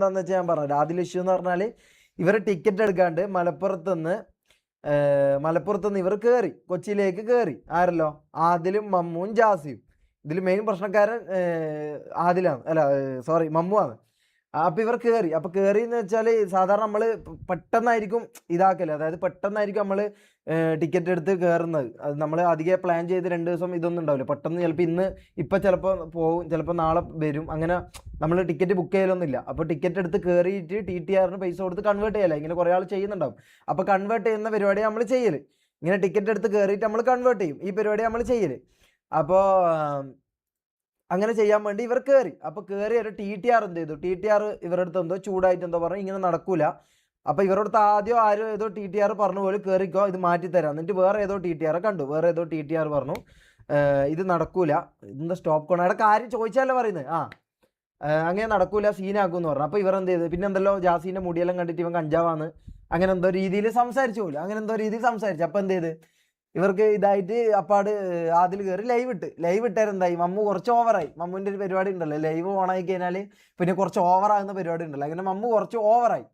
എന്താന്ന് വെച്ചാൽ ഞാൻ പറഞ്ഞു ആദ്യ ഇഷ്യൂ എന്ന് പറഞ്ഞാൽ ഇവർ ടിക്കറ്റ് എടുക്കാണ്ട് മലപ്പുറത്തുനിന്ന് മലപ്പുറത്തുനിന്ന് ഇവർ കയറി കൊച്ചിയിലേക്ക് കയറി ആരല്ലോ? ആദിലും മമ്മുവും ജാസിയും. ഇതിൽ മെയിൻ പ്രശ്നക്കാരൻ ആദിലാണ്. അല്ല സോറി മമ്മുവാണ് അപ്പൊ ഇവർ കയറി അപ്പൊ കയറി എന്ന് വെച്ചാൽ സാധാരണ നമ്മൾ പെട്ടെന്നായിരിക്കും ഇതാക്കൽ. അതായത് പെട്ടെന്നായിരിക്കും നമ്മൾ ടിക്കറ്റ് എടുത്ത് കയറുന്നത് അത് നമ്മൾ അധികം പ്ലാൻ ചെയ്ത് രണ്ട് ദിവസം ഇതൊന്നും ഉണ്ടാവില്ല. പെട്ടെന്ന് ചിലപ്പോൾ ഇന്ന് ഇപ്പം ചിലപ്പോൾ പോകും ചിലപ്പോൾ നാളെ വരും. അങ്ങനെ നമ്മൾ ടിക്കറ്റ് ബുക്ക് ചെയ്യലൊന്നുമില്ല. അപ്പോൾ ടിക്കറ്റ് എടുത്ത് കയറിയിട്ട് ടി ടി ആറിന് പൈസ കൊടുത്ത് കൺവേർട്ട് ചെയ്യല. ഇങ്ങനെ കുറേ ആൾ ചെയ്യുന്നുണ്ടാവും. അപ്പോൾ കൺവേർട്ട് ചെയ്യുന്ന പരിപാടി നമ്മൾ ചെയ്യൽ. ഇങ്ങനെ ടിക്കറ്റ് എടുത്ത് കയറിയിട്ട് നമ്മൾ കൺവേർട്ട് ചെയ്യും. ഈ പരിപാടി നമ്മൾ ചെയ്യൽ. അപ്പോൾ അങ്ങനെ ചെയ്യാൻ വേണ്ടി ഇവർ കയറി അപ്പോൾ കയറി ഒരു ടി ടി ആർ എന്ത് ചെയ്തു? ടി ടി ആർ ഇവരുടെ അടുത്ത് എന്തോ ചൂടായിട്ട് എന്തോ പറഞ്ഞു ഇങ്ങനെ നടക്കൂല. അപ്പോൾ ഇവരുടെ ആദ്യം ആരും ഏതോ ടി ടി ആർ പറഞ്ഞു പോലെ കയറിക്കോ ഇത് മാറ്റി തരാം എന്നിട്ട് വേറെ ഏതോ ടി ടി ആർ കണ്ടു. വേറെ ഏതോ ടി ടി ആർ പറഞ്ഞു ഇത് നടക്കൂല. ഇന്ന് സ്റ്റോപ്പ് കോൺ? അവിടെ കാര്യം ചോദിച്ചാലേ പറയുന്നത്. ആ അങ്ങനെ നടക്കൂല സീനാക്കും എന്ന് പറഞ്ഞു. അപ്പോൾ ഇവർ എന്ത് ചെയ്തു? പിന്നെ എന്തല്ലോ ജാസീന്റെ മുടിയെല്ലാം കണ്ടിട്ട് ഇവൻ കഞ്ചാവാന്ന് അങ്ങനെ എന്തോ രീതിയിൽ സംസാരിച്ചു പോലും. അങ്ങനെ എന്തോ രീതിയിൽ സംസാരിച്ചു. അപ്പോൾ എന്ത് ചെയ്ത്? ഇവർക്ക് ഇതായിട്ട് അപ്പാട് അതിൽ കയറി ലൈവ് ഇട്ട്. ലൈവ് ഇട്ടാൽ എന്തായി മമ്മു കുറച്ച് ഓവറായി മമ്മുവിന്റെ ഒരു പരിപാടി ഉണ്ടല്ലോ. ലൈവ് ഓൺ ആയി കഴിഞ്ഞാൽ പിന്നെ കുറച്ച് ഓവറാകുന്ന പരിപാടി ഉണ്ടല്ലോ. അങ്ങനെ മമ്മു കുറച്ച് ഓവറായി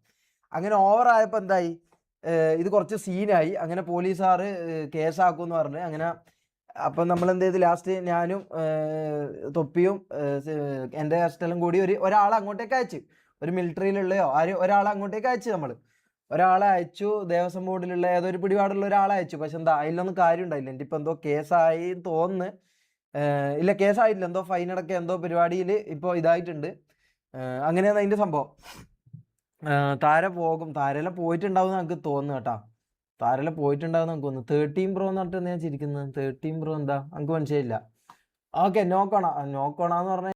അങ്ങനെ ഓവറായപ്പോൾ എന്തായി? ഇത് കുറച്ച് സീനായി അങ്ങനെ പോലീസുകാർ കേസാക്കും എന്ന് പറഞ്ഞ് അങ്ങനെ അപ്പം നമ്മൾ എന്ത് ചെയ്ത് ലാസ്റ്റ് ഞാനും തൊപ്പിയും എന്റെ ഹസ്റ്റലും കൂടി ഒരു ഒരാളെ അങ്ങോട്ടേക്ക് അയച്ചു. ഒരു മിലിറ്ററിയിലുള്ളയോ ആര് ഒരാളെ അങ്ങോട്ടേക്ക് അയച്ചു നമ്മൾ ഒരാളെ അയച്ചു ദേവസ്വം ബോർഡിലുള്ള ഏതോ ഒരു പിടിപാടുള്ള ഒരാളെ അയച്ചു. പക്ഷെ എന്താ അതിലൊന്നും കാര്യം ഉണ്ടായില്ല എന്റെ ഇപ്പം എന്തോ കേസായി തോന്നുന്നു. ഇല്ല കേസായിട്ടില്ല. എന്തോ ഫൈൻ അടക്കം എന്തോ പരിപാടിയിൽ ഇപ്പോൾ ഇതായിട്ടുണ്ട്. അങ്ങനെയാണ് അതിന്റെ സംഭവം. താര പോകും. താരല പോയിട്ടുണ്ടാവും നമുക്ക് തോന്നുന്നു കേട്ടാ. താരല പോയിട്ടുണ്ടാവും നമുക്ക് തോന്നുന്നു. തേർട്ടീൻ പ്രോ എന്ന് പറഞ്ഞിട്ട് ഞാൻ ചിരിക്കുന്നത്? തേർട്ടീൻ പ്രോ എന്താ? നമുക്ക് മനസ്സിലായില്ല. ഓക്കെ നോക്കണ നോക്കണ എന്ന് പറഞ്ഞാൽ